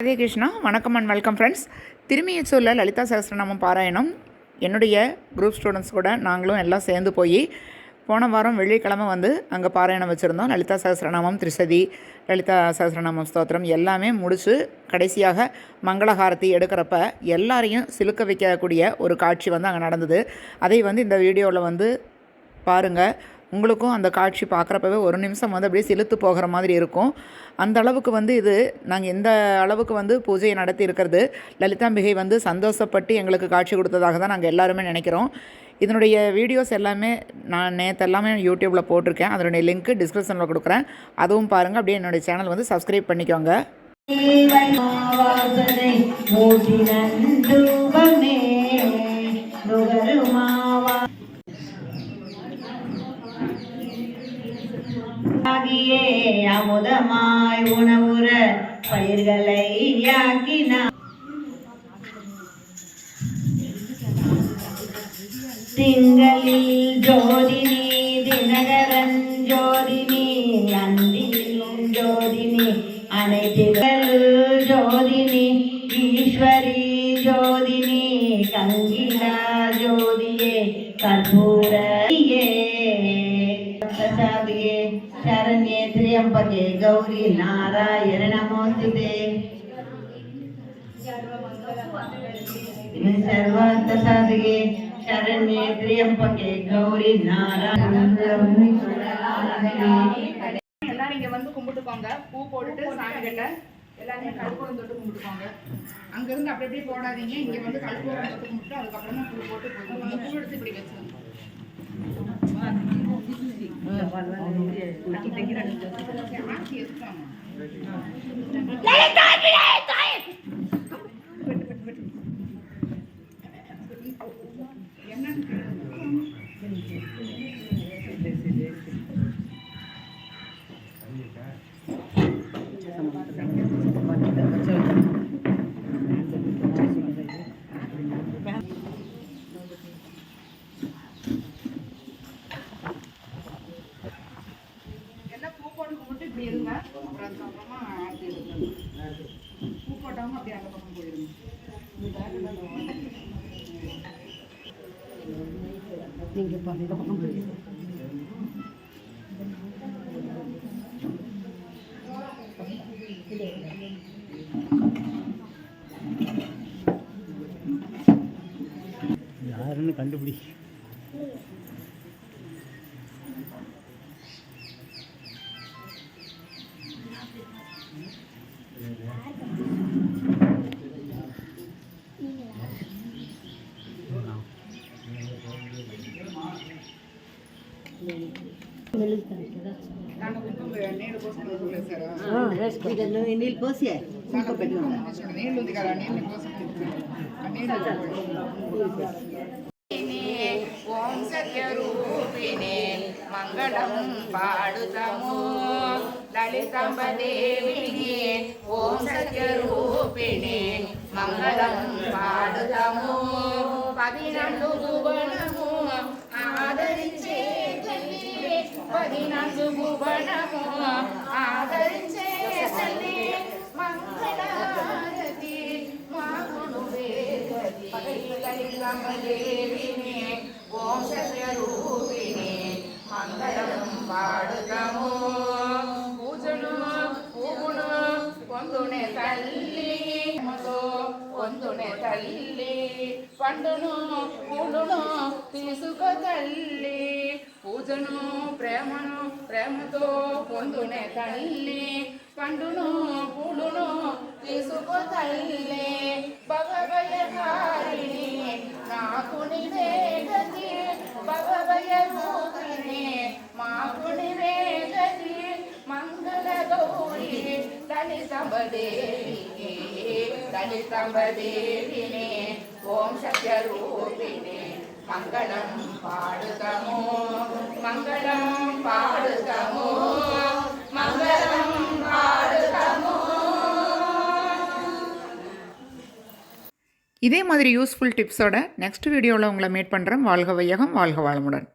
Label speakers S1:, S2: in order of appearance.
S1: ஹரே கிருஷ்ணா வணக்கம் and welcome friends திருமியச்சூரில் லலிதா சகசிரநாமம் பாராயணம். என்னுடைய குரூப் ஸ்டூடெண்ட்ஸ் கூட நாங்களும் எல்லாம் சேர்ந்து போய் போன வாரம் வெள்ளிக்கிழமை வந்து அங்கே பாராயணம் வச்சுருந்தோம். லலிதா சகசிரநாமம் திரிசதி லலிதா சகசிரநாமம் ஸ்தோத்திரம் எல்லாமே முடித்து கடைசியாக மங்களஹாரதி எடுக்கிறப்ப எல்லாரையும் சிலுக்க வைக்கக்கூடிய ஒரு காட்சி வந்து அங்கே நடந்தது. அதை வந்து இந்த வீடியோவில் வந்து பாருங்கள் உங்களுக்கும் அந்த காட்சி பார்க்குறப்பவே ஒரு நிமிஷம் வந்து அப்படியே செலுத்து போகிற மாதிரி இருக்கும். அந்த அளவுக்கு வந்து இது நாங்கள் எந்த அளவுக்கு வந்து பூஜையை நடத்தி இருக்கிறது லலிதாம்பிகை வந்து சந்தோஷப்பட்டு எங்களுக்கு காட்சி கொடுத்ததாக தான் நாங்கள் எல்லாருமே நினைக்கிறோம். இதனுடைய வீடியோஸ் எல்லாமே நான் நேற்று எல்லாமே யூடியூப்பில் போட்டிருக்கேன். அதனுடைய லிங்க்கு டிஸ்கிரிப்ஷனில் கொடுக்குறேன். அதுவும் பாருங்கள் அப்படியே என்னுடைய சேனல் வந்து சப்ஸ்கிரைப் பண்ணிக்கோங்க.
S2: நுகருமா ஆகியே அமுதமாய் உணவுற பயிர்களை யாக்கினார். திங்களில் ஜோதினி தினகரன் ஜோதினி அந்தியில் ஜோதினி அனைத்திகள் ஜோதினி ஈஸ்வரி ஜோதினி கங்கிலா ஜோதியே கற்பூர ಪದೇ ಗೌರಿ ನಾರಾಯಣ ನಮೋಸ್ತುತೆ ಸರ್ವಾಂತ ಸಾಧಿಗೆ ಶರಣ್ಯೆ ಪ್ರಿಯಂಪಕೆ ಗೌರಿ ನಾರಾಯಣ
S1: எல்லாரும் இங்க வந்து கும்பிட்டுக்கோங்க. பூ போட்டுட்டு சாமி கிட்ட எல்லாருமே கற்பூரம் தொட்டு கும்பிட்டுக்கோங்க. அங்கிருந்து அப்படி அப்படியே போடாதீங்க. இங்க வந்து கற்பூரம் தொட்டு கும்பிட்டு அதுக்கப்புறமா பூ போட்டு பூ எடுத்து இப்படி வச்சு Aquí te. அப்படி இருங்க. அப்புறம் அதுக்கப்புறமா அப்படி இருங்க பூ போட்டாமல் அப்படி அந்த பக்கம் போயிடுங்க. நீங்கள் பாருங்க இந்த பக்கம் போயிடுங்க.
S2: யாருன்னு கண்டுபிடி. నీళ్ళు పోసి
S1: నీళ్ళు ఉంది కదా నీళ్ళు ఓం సత్యరూపిణే మంగళం పాడుతము లలితంబదేవిని ఓం సత్యరూపిణి మంగళం పాడుతము. పదినండు భువనము పదినందు భువనము ఆదరించే తల్లి మంగళారతి మాకును వేదతి లలితంబదేవిని ఓం సత్యరూపిణి మంగళం పాడుతము పూజను పూగును పొందునే తల్లి మతో పొందునే తల్లి పండును పూలును తీసుక తల్లి పూజను ప్రేమను ప్రేమతో పొందునే తల్లి పండును పూలును తీసుకో తల్లి భగవయకారిణి నాకు నివేదతి భగవయ రూపిణి మాకు నివేదతి మంగళ గౌరీ లలితంబదేవిని లలితంబదేవిని ఓం సత్యరూపిణి మంగళం పాడుతము. இதே மாதிரி யூஸ்ஃபுல் டிப்ஸோட நெக்ஸ்ட் வீடியோவில் உங்களை மீட் பண்ணுறேன் வாழ்க வையகம் வாழ்க வாழமுடன்